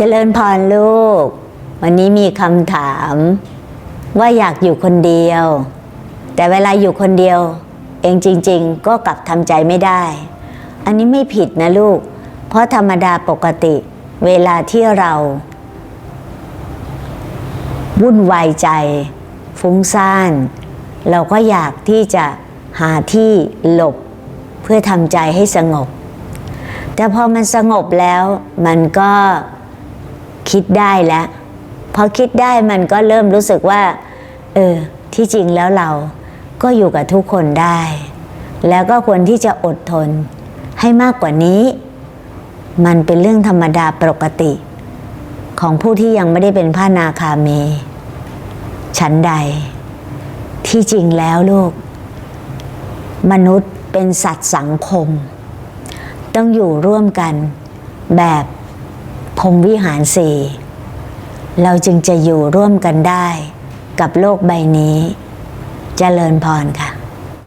เจริญพรลูก วันนี้มีคำถาม ว่าอยากอยู่คนเดียว แต่เวลาอยู่คนเดียว เองจริง ๆ ก็กลับทำใจไม่ได้ อันนี้ไม่ผิดนะลูก เพราะธรรมดาปกติ เวลาที่เรา วุ่นวายใจ ฟุ้งซ่าน เราก็อยากที่จะหาที่หลบ เพื่อทำใจให้สงบ แต่พอมันสงบแล้วมันก็ คิดได้แล้วพอคิดได้มันก็เริ่มรู้สึกว่า เออ ที่จริงแล้วเราก็อยู่กับทุกคนได้ แล้วก็ควรที่จะอดทนให้มากกว่านี้ มันเป็นเรื่องธรรมดาปกติ ของผู้ที่ยังไม่ได้เป็นพระนาคามีฉันใด ที่จริงแล้วลูก มนุษย์เป็นสัตว์สังคม ต้องอยู่ร่วมกันแบบ พรมวิหารสี่เราจึงจะอยู่ร่วมกันได้กับโลกใบนี้เจริญพรค่ะ